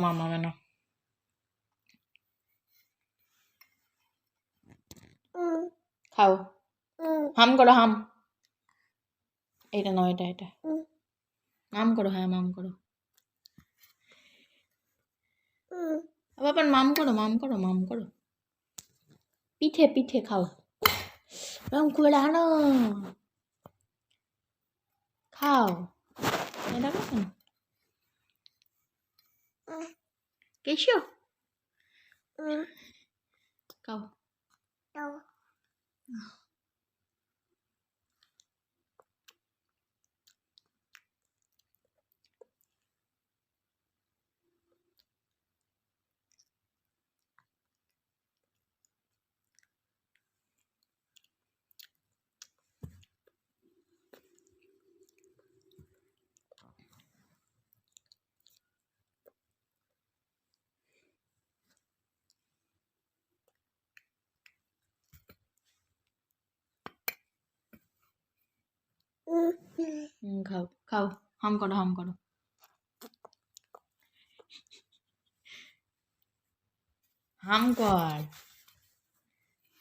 মামা মেনো খাও হাম করো হাম এটা নয় এটা এটা মাম করো হ্যাঁ মাম করো বাবা মাম করো মাম করো মাম করো পিঠে পিঠে খাও রং করে আনো খাও এটা কেন কেশো খাও হুম, খাও খাও, হাম করো হাম করো। হাম কর।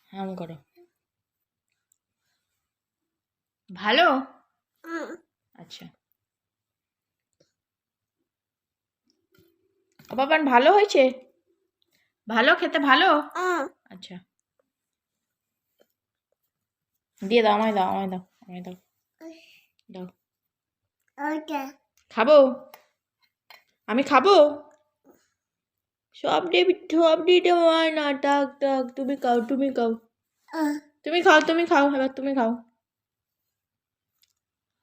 হাম করো। ভালো? আচ্ছা। ও বাবান, ভালো হয়েছে? ভালো? খেতে ভালো? আচ্ছা। দিয়ে দাও, আমায় দাও আমায় দাও আমায় দাও। দাও। খাব? আমি খাব? সব দিয়ে সব দিতে হয় না। টাক টাক তুমি খাও তুমি খাও। তুমি খাও তুমি খাও এবার তুমি খাও।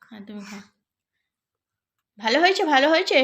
হ্যাঁ তুমি খাও। ভালো হয়েছে ভালো হয়েছে?